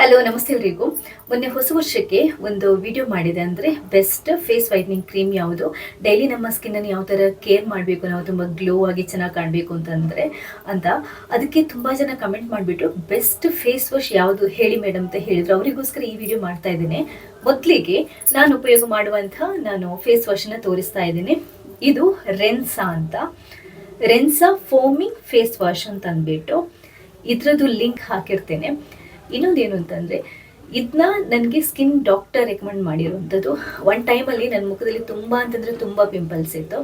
Hello ನಮಸ್ತೆ ಅವರಿಗೂ. ಮೊನ್ನೆ ಹೊಸ ವರ್ಷಕ್ಕೆ ಒಂದು ವಿಡಿಯೋ ಮಾಡಿದೆ ಅಂದರೆ ಬೆಸ್ಟ್ ಫೇಸ್ ವೈಟ್ನಿಂಗ್ ಕ್ರೀಮ್ ಯಾವುದು? ಡೈಲಿ ನಮ್ಮ ಸ್ಕಿನ್ನನ್ನು ಯಾವ ಥರ ಕೇರ್ ಮಾಡಬೇಕು ನಾವು ತುಂಬ ಗ್ಲೋ ಆಗಿ ಚೆನ್ನಾಗಿ ಕಾಣಬೇಕು ಅಂತಂದರೆ ಅಂತ. ಅದಕ್ಕೆ ತುಂಬ ಜನ ಕಮೆಂಟ್ ಮಾಡಿಬಿಟ್ಟು ಬೆಸ್ಟ್ ಫೇಸ್ ವಾಶ್ ಯಾವುದು ಹೇಳಿ ಮೇಡಮ್ ಅಂತ ಹೇಳಿದ್ರು. ಅವರಿಗೋಸ್ಕರ ಈ ವಿಡಿಯೋ ಮಾಡ್ತಾ ಇದ್ದೀನಿ. ಮೊದಲಿಗೆ ನಾನು ಉಪಯೋಗ ಮಾಡುವಂಥ ನಾನು ಫೇಸ್ ವಾಶನ್ನು ತೋರಿಸ್ತಾ ಇದ್ದೀನಿ. ಇದು ರೆನ್ಸಾ ಅಂತ. ರೆನ್ಸಾ ಫೋಮಿಂಗ್ ಫೇಸ್ ವಾಶ್ ಅಂತ ಅಂದ್ಬಿಟ್ಟು ಇದ್ರದ್ದು ಲಿಂಕ್ ಹಾಕಿರ್ತೇನೆ. ಇನ್ನೊಂದೇನು ಅಂತಂದರೆ ಇದನ್ನ ನನಗೆ ಸ್ಕಿನ್ ಡಾಕ್ಟರ್ ರೆಕಮೆಂಡ್ ಮಾಡಿರುವಂಥದ್ದು. ಒನ್ ಟೈಮಲ್ಲಿ ನನ್ನ ಮುಖದಲ್ಲಿ ತುಂಬ ಅಂತಂದರೆ ತುಂಬ ಪಿಂಪಲ್ಸ್ ಇತ್ತು.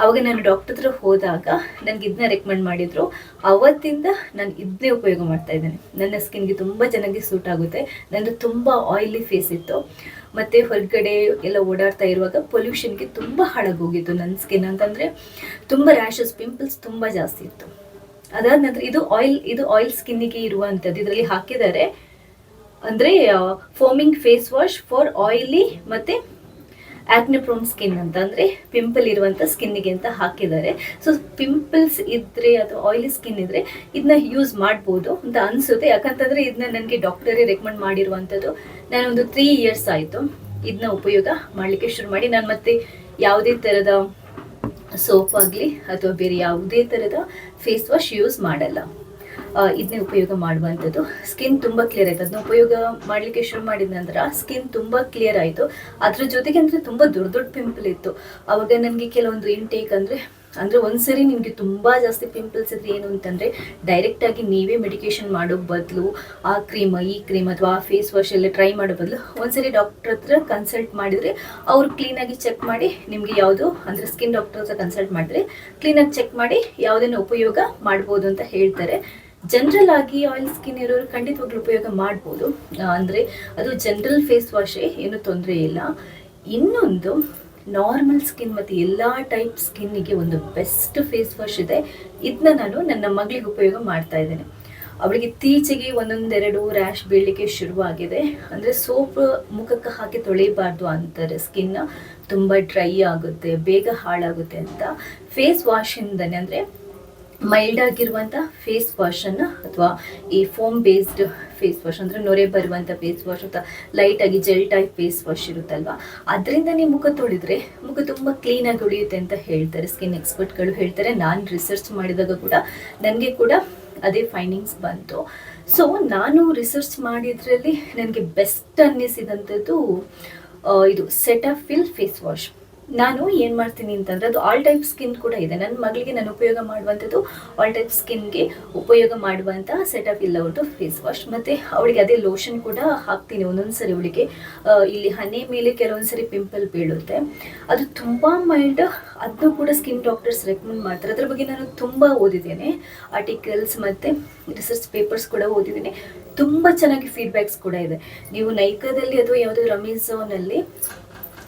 ಆವಾಗ ನಾನು ಡಾಕ್ಟರ್ ಹತ್ರ ಹೋದಾಗ ನನಗೆ ಇದನ್ನ ರೆಕಮೆಂಡ್ ಮಾಡಿದರು. ಅವತ್ತಿಂದ ನಾನು ಇದನ್ನೇ ಉಪಯೋಗ ಮಾಡ್ತಾ ಇದ್ದೇನೆ. ನನ್ನ ಸ್ಕಿನ್ಗೆ ತುಂಬ ಚೆನ್ನಾಗಿ ಸೂಟ್ ಆಗುತ್ತೆ. ನನ್ನದು ತುಂಬ ಆಯಿಲಿ ಫೇಸ್ ಇತ್ತು. ಮತ್ತು ಹೊರಗಡೆ ಎಲ್ಲ ಓಡಾಡ್ತಾ ಇರುವಾಗ ಪೊಲ್ಯೂಷನ್ಗೆ ತುಂಬ ಹಾಳಾಗೋಗಿತ್ತು ನನ್ನ ಸ್ಕಿನ್ ಅಂತಂದರೆ. ತುಂಬ ರ್ಯಾಷಸ್ ಪಿಂಪಲ್ಸ್ ತುಂಬ ಜಾಸ್ತಿ ಇತ್ತು. ಅದಾದ ನಂತರ ಇದು ಆಯಿಲ್ ಇದು ಆಯಿಲ್ ಸ್ಕಿನ್ನಿಗೆ ಇರುವಂಥದ್ದು ಇದರಲ್ಲಿ ಹಾಕಿದ್ದಾರೆ. ಅಂದರೆ foaming face wash for oily ಮತ್ತು ಆಕ್ನಿಪ್ರೋನ್ ಸ್ಕಿನ್ ಅಂತ. ಅಂದರೆ ಪಿಂಪಲ್ ಇರುವಂಥ ಸ್ಕಿನ್ನಿಗೆ ಅಂತ ಹಾಕಿದ್ದಾರೆ. ಸೊ ಪಿಂಪಲ್ಸ್ ಇದ್ದರೆ ಅಥವಾ ಆಯಿಲಿ ಸ್ಕಿನ್ ಇದ್ದರೆ ಇದನ್ನ ಯೂಸ್ ಮಾಡ್ಬೋದು ಅಂತ ಅನಿಸುತ್ತೆ. ಯಾಕಂತಂದರೆ ಇದನ್ನ ನನಗೆ ಡಾಕ್ಟರೇ ರೆಕಮೆಂಡ್ ಮಾಡಿರುವಂಥದ್ದು ನಾನೊಂದು ತ್ರೀ ಇಯರ್ಸ್ ಆಯಿತು. ಇದನ್ನ ಉಪಯೋಗ ಮಾಡಲಿಕ್ಕೆ ಶುರು ಮಾಡಿ. ನಾನು ಮತ್ತೆ ಯಾವುದೇ ಥರದ ಸೋಪ್ ಆಗಲಿ ಅಥವಾ ಬೇರೆ ಯಾವುದೇ ಥರದ ಫೇಸ್ ವಾಶ್ ಯೂಸ್ ಮಾಡಲ್ಲ. ಇದನ್ನೇ ಉಪಯೋಗ ಮಾಡುವಂಥದ್ದು. ಸ್ಕಿನ್ ತುಂಬ ಕ್ಲಿಯರ್ ಆಯಿತು. ಅದನ್ನ ಉಪಯೋಗ ಮಾಡಲಿಕ್ಕೆ ಶುರು ಮಾಡಿದ ನಂತರ ಸ್ಕಿನ್ ತುಂಬ ಕ್ಲಿಯರ್ ಆಯಿತು. ಅದ್ರ ಜೊತೆಗೆ ಅಂದರೆ ತುಂಬ ದೊಡ್ಡ ದೊಡ್ಡ ಪಿಂಪಲ್ ಇತ್ತು. ಅವಾಗ ನನಗೆ ಕೆಲವೊಂದು ಇಂಟೇಕ್ ಅಂದರೆ ಅಂದರೆ ಒಂದ್ಸರಿ ನಿಮಗೆ ತುಂಬಾ ಜಾಸ್ತಿ ಪಿಂಪಲ್ಸ್ ಇದ್ರೆ ಏನು ಅಂತಂದರೆ ಡೈರೆಕ್ಟಾಗಿ ನೀವೇ ಮೆಡಿಕೇಶನ್ ಮಾಡೋ ಬದಲು ಆ ಕ್ರೀಮ್ ಈ ಕ್ರೀಮ್ ಅಥವಾ ಆ ಫೇಸ್ ವಾಶ್ ಎಲ್ಲ ಟ್ರೈ ಮಾಡೋ ಬದಲು ಒಂದ್ಸರಿ ಡಾಕ್ಟರ್ ಹತ್ರ ಕನ್ಸಲ್ಟ್ ಮಾಡಿದರೆ ಅವರು ಕ್ಲೀನಾಗಿ ಚೆಕ್ ಮಾಡಿ ನಿಮಗೆ ಯಾವುದು ಅಂದ್ರೆ ಸ್ಕಿನ್ ಡಾಕ್ಟರ್ ಹತ್ರ ಕನ್ಸಲ್ಟ್ ಮಾಡಿದ್ರೆ ಕ್ಲೀನಾಗಿ ಚೆಕ್ ಮಾಡಿ ಯಾವುದನ್ನು ಉಪಯೋಗ ಮಾಡ್ಬೋದು ಅಂತ ಹೇಳ್ತಾರೆ. ಜನರಲ್ ಆಗಿ ಆಯಿಲ್ ಸ್ಕಿನ್ ಇರೋರು ಖಂಡಿತವಾಗ್ಲೂ ಉಪಯೋಗ ಮಾಡ್ಬೋದು. ಅಂದ್ರೆ ಅದು ಜನರಲ್ ಫೇಸ್ ವಾಶೇ ಏನು ತೊಂದರೆ ಇಲ್ಲ. ಇನ್ನೊಂದು ನಾರ್ಮಲ್ ಸ್ಕಿನ್ ಮತ್ತು ಎಲ್ಲ ಟೈಪ್ ಸ್ಕಿನ್ನಿಗೆ ಒಂದು ಬೆಸ್ಟ್ ಫೇಸ್ ವಾಶ್ ಇದೆ. ಇದನ್ನ ನಾನು ನನ್ನ ಮಗಳಿಗೆ ಉಪಯೋಗ ಮಾಡ್ತಾ ಇದ್ದೇನೆ. ಅವಳಿಗೆ ಇತ್ತೀಚೆಗೆ ಒಂದೊಂದೆರಡು ರ್ಯಾಶ್ ಬೀಳಲಿಕ್ಕೆ ಶುರುವಾಗಿದೆ. ಅಂದರೆ ಸೋಪ್ ಮುಖಕ್ಕೆ ಹಾಕಿ ತೊಳಿಬಾರ್ದು ಅಂತಾರೆ ಸ್ಕಿನ್ನ ತುಂಬ ಡ್ರೈ ಆಗುತ್ತೆ, ಬೇಗ ಹಾಳಾಗುತ್ತೆ ಅಂತ. ಫೇಸ್ ವಾಶಿಂದನೇ ಅಂದರೆ ಮೈಲ್ಡ್ ಆಗಿರುವಂಥ ಫೇಸ್ ವಾಶನ್ನು ಅಥವಾ ಈ ಫೋಮ್ ಬೇಸ್ಡ್ ಫೇಸ್ ವಾಶ್ ಅಂದರೆ ನೊರೆ ಬರುವಂಥ ಫೇಸ್ ವಾಶ್ ಅಥವಾ ಲೈಟಾಗಿ ಜೆಲ್ ಟೈಪ್ ಫೇಸ್ ವಾಶ್ ಇರುತ್ತಲ್ವ? ಅದರಿಂದ ನೀವು ಮುಖ ತೊಳೆದ್ರೆ ಮುಖ ತುಂಬ ಕ್ಲೀನಾಗಿ ಉಳಿಯುತ್ತೆ ಅಂತ ಹೇಳ್ತಾರೆ ಸ್ಕಿನ್ ಎಕ್ಸ್ಪರ್ಟ್ಗಳು ಹೇಳ್ತಾರೆ. ನಾನು ರಿಸರ್ಚ್ ಮಾಡಿದಾಗ ಕೂಡ ನನಗೆ ಕೂಡ ಅದೇ ಫೈಂಡಿಂಗ್ಸ್ ಬಂತು. ಸೊ ನಾನು ರಿಸರ್ಚ್ ಮಾಡಿದ್ರಲ್ಲಿ ನನಗೆ ಬೆಸ್ಟ್ ಅನ್ನಿಸಿದಂಥದ್ದು ಇದು ಸೆಟಾಫಿಲ್ ಫೇಸ್ ವಾಶ್ ನಾನು ಏನು ಮಾಡ್ತೀನಿ ಅಂತಂದರೆ ಅದು ಆಲ್ ಟೈಪ್ ಸ್ಕಿನ್ ಕೂಡ ಇದೆ. ನನ್ನ ಮಗಳಿಗೆ ನಾನು ಉಪಯೋಗ ಮಾಡುವಂಥದ್ದು ಆಲ್ ಟೈಪ್ ಸ್ಕಿನ್ಗೆ ಉಪಯೋಗ ಮಾಡುವಂಥ ಇಲ್ಲ ಅವ್ರದ್ದು ಫೇಸ್ ವಾಶ್ ಮತ್ತು ಅವಳಿಗೆ ಅದೇ ಲೋಷನ್ ಕೂಡ ಹಾಕ್ತೀನಿ ಒಂದೊಂದು ಸರಿ ಅವಳಿಗೆ ಇಲ್ಲಿ ಹನಿ ಮೇಲೆ ಕೆಲವೊಂದು ಸರಿ ಪಿಂಪಲ್ ಬೀಳುತ್ತೆ. ಅದು ತುಂಬ ಮೈಲ್ಡ್ ಅದನ್ನು ಕೂಡ ಸ್ಕಿನ್ ಡಾಕ್ಟರ್ಸ್ ರೆಕಮೆಂಡ್ ಮಾಡ್ತಾರೆ. ಅದ್ರ ಬಗ್ಗೆ ನಾನು ತುಂಬ ಓದಿದ್ದೇನೆ. ಆರ್ಟಿಕಲ್ಸ್ ಮತ್ತು ರಿಸರ್ಚ್ ಪೇಪರ್ಸ್ ಕೂಡ ಓದಿದ್ದೀನಿ. ತುಂಬ ಚೆನ್ನಾಗಿ ಫೀಡ್ಬ್ಯಾಕ್ಸ್ ಕೂಡ ಇದೆ. ನೀವು ನೈಕಾದಲ್ಲಿ ಅಥವಾ ಯಾವುದಾದ್ರು ಅಮೆಝಾನಲ್ಲಿ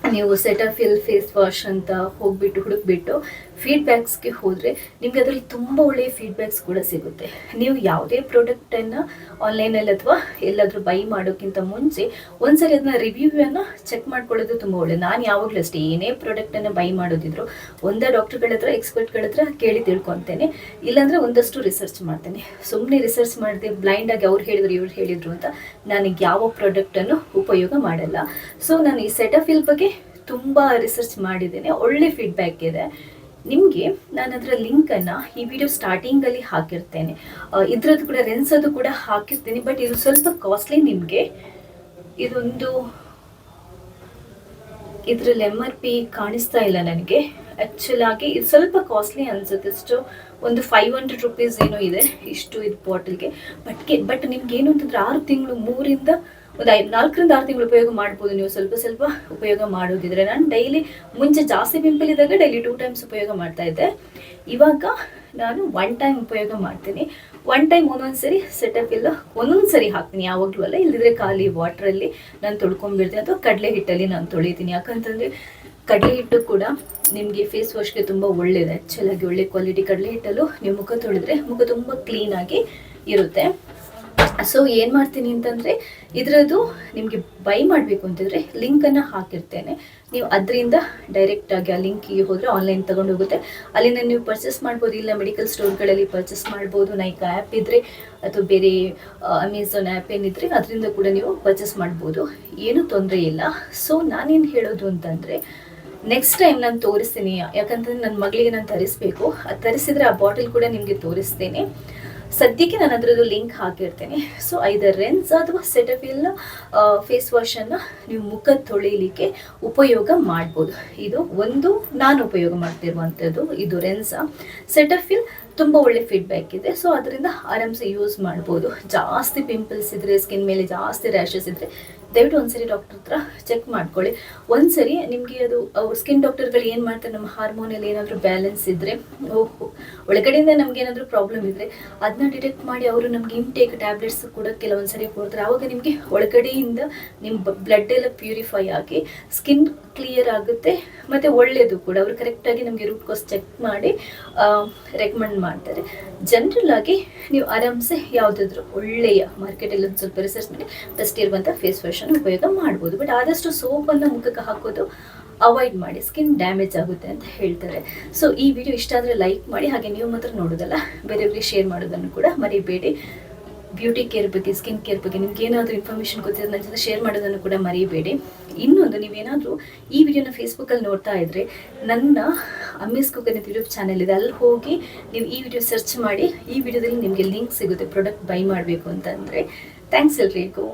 ನೀವು ಸೆಟಫಿಲ್ ಫೇಸ್ ವಾಶ್ ಅಂತ ಹೋಗ್ಬಿಟ್ಟು ಹುಡುಕ್ಬಿಟ್ಟು ಫೀಡ್ಬ್ಯಾಕ್ಸ್ಗೆ ಹೋದರೆ ನಿಮಗೆ ಅದರಲ್ಲಿ ತುಂಬ ಒಳ್ಳೆಯ ಫೀಡ್ಬ್ಯಾಕ್ಸ್ ಕೂಡ ಸಿಗುತ್ತೆ. ನೀವು ಯಾವುದೇ ಪ್ರಾಡಕ್ಟನ್ನು ಆನ್ಲೈನಲ್ಲಿ ಅಥವಾ ಎಲ್ಲಾದರೂ ಬೈ ಮಾಡೋಕ್ಕಿಂತ ಮುಂಚೆ ಒಂದ್ಸರಿ ಅದನ್ನ ರಿವ್ಯೂವನ್ನು ಚೆಕ್ ಮಾಡ್ಕೊಳ್ಳೋದು ತುಂಬ ಒಳ್ಳೆಯ ನಾನು ಯಾವಾಗಲೂ ಅಷ್ಟೇ, ಏನೇ ಪ್ರಾಡಕ್ಟನ್ನು ಬೈ ಮಾಡೋದಿದ್ರು ಒಂದೇ ಡಾಕ್ಟರ್ಗಳ ಹತ್ರ ಎಕ್ಸ್ಪರ್ಟ್ಗಳ ಹತ್ರ ಕೇಳಿ ತಿಳ್ಕೊತೇನೆ. ಇಲ್ಲಾಂದರೆ ಒಂದಷ್ಟು ರಿಸರ್ಚ್ ಮಾಡ್ತೇನೆ. ಸುಮ್ಮನೆ ರಿಸರ್ಚ್ ಮಾಡಿದೆ ಬ್ಲೈಂಡಾಗಿ ಅವ್ರು ಹೇಳಿದ್ರು, ಇವ್ರು ಹೇಳಿದ್ರು ಅಂತ ನನಗೆ ಯಾವ ಪ್ರಾಡಕ್ಟನ್ನು ಉಪಯೋಗ ಮಾಡಲ್ಲ. ಸೊ ನಾನು ಈ ಸೆಟಫಿಲ್ ಬಗ್ಗೆ ತುಂಬ ರಿಸರ್ಚ್ ಮಾಡಿದ್ದೇನೆ. ಒಳ್ಳೆ ಫೀಡ್ಬ್ಯಾಕ್ ಇದೆ. ನಿಮಗೆ ನಾನು ಅದರ ಲಿಂಕನ್ನು ಈ ವಿಡಿಯೋ ಸ್ಟಾರ್ಟಿಂಗಲ್ಲಿ ಹಾಕಿರ್ತೇನೆ. ಇದರದ್ದು ಕೂಡ ರೆನ್ಸದು ಕೂಡ ಹಾಕಿರ್ತೀನಿ ಬಟ್ ಇದು ಸ್ವಲ್ಪ ಕಾಸ್ಟ್ಲಿ ನಿಮಗೆ. ಇದೊಂದು ಇದ್ರಲ್ಲಿ ಎಂ ಆರ್ ಪಿ ಕಾಣಿಸ್ತಾ ಇಲ್ಲ ನನಗೆ. ಆ್ಯಕ್ಚುಲ್ ಆಗಿ ಇದು ಸ್ವಲ್ಪ ಕಾಸ್ಟ್ಲಿ ಅನ್ಸುತ್ತೆ. ಇಷ್ಟು ಒಂದು ಫೈವ್ ಹಂಡ್ರೆಡ್ ರುಪೀಸ್ ಏನೋ ಇದೆ, ಇಷ್ಟು ಇದು ಬಾಟಲ್ಗೆ ಬಟ್ ಬಟ್ ನಿಮ್ಗೆ ಏನು ಅಂತಂದ್ರೆ ಆರು ತಿಂಗಳು ಮೂರಿಂದ ಒಂದು ಐದು ನಾಲ್ಕರಿಂದ ಆರು ತಿಂಗಳು ಉಪಯೋಗ ಮಾಡ್ಬೋದು. ನೀವು ಸ್ವಲ್ಪ ಸ್ವಲ್ಪ ಉಪಯೋಗ ಮಾಡೋದಿದ್ರೆ ನಾನು ಡೈಲಿ ಮುಂಚೆ ಜಾಸ್ತಿ ಪಿಂಪಲ್ ಇದ್ದಾಗ ಡೈಲಿ ಟೂ ಟೈಮ್ಸ್ ಉಪಯೋಗ ಮಾಡ್ತಾ ಇದ್ದೆ. ಇವಾಗ ನಾನು ಒನ್ ಟೈಮ್ ಉಪಯೋಗ ಮಾಡ್ತೀನಿ. ಒನ್ ಟೈಮ್ ಒಂದೊಂದು ಸರಿ ಸೆಟಪ್ ಇಲ್ಲ ಒಂದೊಂದು ಸರಿ ಹಾಕ್ತೀನಿ. ಯಾವಾಗಲೂ ಅಲ್ಲ ಇಲ್ಲದಿದ್ರೆ ಖಾಲಿ ವಾಟ್ರಲ್ಲಿ ನಾನು ತೊಳ್ಕೊಂಡ್ಬಿಡ್ತೀನಿ ಅಥವಾ ಕಡಲೆ ಹಿಟ್ಟಲ್ಲಿ ನಾನು ತೊಳಿತೀನಿ. ಯಾಕಂತಂದರೆ ಕಡಲೆ ಹಿಟ್ಟು ಕೂಡ ನಿಮಗೆ ಫೇಸ್ ವಾಶ್ಗೆ ತುಂಬ ಒಳ್ಳೆಯದು ಆ್ಯಕ್ಚುಲಾಗಿ ಒಳ್ಳೆ ಕ್ವಾಲಿಟಿ ಕಡಲೆ ಹಿಟ್ಟಲ್ಲೂ ನಿಮ್ಮ ಮುಖ ತೊಳೆದ್ರೆ ಮುಖ ತುಂಬ ಕ್ಲೀನಾಗಿ ಇರುತ್ತೆ. ಸೊ ಏನು ಮಾಡ್ತೀನಿ ಅಂತಂದರೆ, ಇದರದ್ದು ನಿಮಗೆ ಬೈ ಮಾಡಬೇಕು ಅಂತಿದ್ರೆ ಲಿಂಕನ್ನು ಹಾಕಿರ್ತೇನೆ. ನೀವು ಅದರಿಂದ ಡೈರೆಕ್ಟಾಗಿ ಆ ಲಿಂಕಿಗೆ ಹೋದರೆ ಆನ್ಲೈನ್ ತೊಗೊಂಡು ಹೋಗುತ್ತೆ. ಅಲ್ಲಿಂದ ನೀವು ಪರ್ಚೇಸ್ ಮಾಡ್ಬೋದು, ಇಲ್ಲ ಮೆಡಿಕಲ್ ಸ್ಟೋರ್ಗಳಲ್ಲಿ ಪರ್ಚೇಸ್ ಮಾಡ್ಬೋದು ನೈಕ್ ಆ್ಯಪ್ ಇದ್ದರೆ ಅಥವಾ ಬೇರೆ ಅಮೆಝಾನ್ ಆ್ಯಪ್ ಏನಿದ್ರೆ ಅದರಿಂದ ಕೂಡ ನೀವು ಪರ್ಚೇಸ್ ಮಾಡ್ಬೋದು. ಏನೂ ತೊಂದರೆ ಇಲ್ಲ. ಸೊ ನಾನೇನು ಹೇಳೋದು ಅಂತಂದರೆ ನೆಕ್ಸ್ಟ್ ಟೈಮ್ ನಾನು ತೋರಿಸ್ತೀನಿ. ಯಾಕಂತಂದ್ರೆ ನನ್ನ ಮಗಳಿಗೆ ನಾನು ತರಿಸ್ಬೇಕು. ಅದು ತರಿಸಿದ್ರೆ ಆ ಬಾಟಲ್ ಕೂಡ ನಿಮಗೆ ತೋರಿಸ್ತೇನೆ. ಸದ್ಯಕ್ಕೆ ನಾನು ಅದರದ್ದು ಲಿಂಕ್ ಹಾಕಿರ್ತೇನೆ. ಸೊ ಐದರ್ ರೆನ್ಸ್ ಅಥವಾ ಸೆಟಫಿಲ್ ಫೇಸ್ ವಾಶನ್ನು ನೀವು ಮುಖ ತೊಳಿಲಿಕ್ಕೆ ಉಪಯೋಗ ಮಾಡ್ಬೋದು. ಇದು ಒಂದು ನಾನು ಉಪಯೋಗ ಮಾಡ್ತಿರುವಂಥದ್ದು, ಇದು ರೆನ್ಸ ಸೆಟಫಿಲ್ ತುಂಬ ಒಳ್ಳೆ ಫೀಡ್ಬ್ಯಾಕ್ ಇದೆ. ಸೊ ಅದರಿಂದ ಆರಾಮ್ಸೆ ಯೂಸ್ ಮಾಡ್ಬೋದು. ಜಾಸ್ತಿ ಪಿಂಪಲ್ಸ್ ಇದ್ದರೆ ಸ್ಕಿನ್ ಮೇಲೆ ಜಾಸ್ತಿ ರ್ಯಾಷಸ್ ಇದ್ದರೆ ದಯವಿಟ್ಟು ಒಂದ್ಸರಿ ಡಾಕ್ಟರ್ ಹತ್ರ ಚೆಕ್ ಮಾಡ್ಕೊಳ್ಳಿ. ಒಂದ್ಸರಿ ನಿಮಗೆ ಅದು ಅವ್ರ ಸ್ಕಿನ್ ಡಾಕ್ಟರ್ಗಳು ಏನು ಮಾಡ್ತಾರೆ, ನಮ್ಮ ಹಾರ್ಮೋನಲ್ಲಿ ಏನಾದರೂ ಬ್ಯಾಲೆನ್ಸ್ ಇದ್ದರೆ ಒಳಗಡೆಯಿಂದ ನಮ್ಗೆ ಏನಾದರೂ ಪ್ರಾಬ್ಲಮ್ ಇದ್ದರೆ ಅದನ್ನ ಡಿಟೆಕ್ಟ್ ಮಾಡಿ ಅವರು ನಮ್ಗೆ ಇಂಟೇಕ್ ಟ್ಯಾಬ್ಲೆಟ್ಸ್ ಕೂಡ ಕೆಲವೊಂದ್ಸರಿ ಕೊಡ್ತಾರೆ. ಆವಾಗ ನಿಮಗೆ ಒಳಗಡೆಯಿಂದ ನಿಮ್ಮ ಬ್ಲಡ್ ಎಲ್ಲ ಪ್ಯೂರಿಫೈ ಆಗಿ ಸ್ಕಿನ್ ಕ್ಲಿಯರ್ ಆಗುತ್ತೆ, ಮತ್ತು ಒಳ್ಳೆಯದು ಕೂಡ. ಅವರು ಕರೆಕ್ಟಾಗಿ ನಮಗೆ ರೂಟ್ ಕಾಸ್ ಚೆಕ್ ಮಾಡಿ ರೆಕಮೆಂಡ್ ಮಾಡ್ತಾರೆ. ಜನರಲ್ ಆಗಿ ನೀವು ಆರಾಮ್ಸೆ ಯಾವುದಾದ್ರೂ ಒಳ್ಳೆಯ ಮಾರ್ಕೆಟಲ್ಲಿ ಒಂದು ಸ್ವಲ್ಪ ರಿಸರ್ಚ್ ಮಾಡಿ ಫಸ್ಟ್ ಇರುವಂಥ ಫೇಸ್ ವಾಶನ್ನು ಉಪಯೋಗ ಮಾಡ್ಬೋದು. ಬಟ್ ಆದಷ್ಟು ಸೋಪನ್ನು ಮುಖಕ್ಕೆ ಹಾಕೋದು ಅವಾಯ್ಡ್ ಮಾಡಿ ಸ್ಕಿನ್ ಡ್ಯಾಮೇಜ್ ಆಗುತ್ತೆ ಅಂತ ಹೇಳ್ತಾರೆ. ಸೊ ಈ ವಿಡಿಯೋ ಇಷ್ಟ ಆದರೆ ಲೈಕ್ ಮಾಡಿ, ಹಾಗೆ ನೀವು ಮಾತ್ರ ನೋಡೋದಲ್ಲ ಬೇರೆಯವ್ರಿಗೆ ಶೇರ್ ಮಾಡೋದನ್ನು ಕೂಡ ಮರಿಬೇಡಿ. ಬ್ಯೂಟಿ ಕೇರ್ ಬಗ್ಗೆ ಸ್ಕಿನ್ ಕೇರ್ ಬಗ್ಗೆ ನಿಮ್ಗೆ ಏನಾದರೂ ಇನ್ಫಾರ್ಮೇಷನ್ ಗೊತ್ತಿದ್ರೆ ನನ್ನ ಜೊತೆ ಶೇರ್ ಮಾಡೋದನ್ನು ಕೂಡ ಮರಿಬೇಡಿ. ಇನ್ನೊಂದು ನೀವೇನಾದರೂ ಈ ವಿಡಿಯೋನ ಫೇಸ್ಬುಕ್ಕಲ್ಲಿ ನೋಡ್ತಾ ಇದ್ದರೆ ನನ್ನ ಅಮ್ಮಿಸ್ ಕುಕ್ ಅಂತ ಯೂಟ್ಯೂಬ್ ಚಾನಲ್ ಇದೆ. ಅಲ್ಲಿ ಹೋಗಿ ನೀವು ಈ ವಿಡಿಯೋ ಸರ್ಚ್ ಮಾಡಿ, ಈ ವಿಡಿಯೋದಲ್ಲಿ ನಿಮಗೆ ಲಿಂಕ್ ಸಿಗುತ್ತೆ ಪ್ರಾಡಕ್ಟ್ ಬೈ ಮಾಡಬೇಕು ಅಂತಂದರೆ. ಥ್ಯಾಂಕ್ಸ್ ಎಲ್ರಿಗೂ.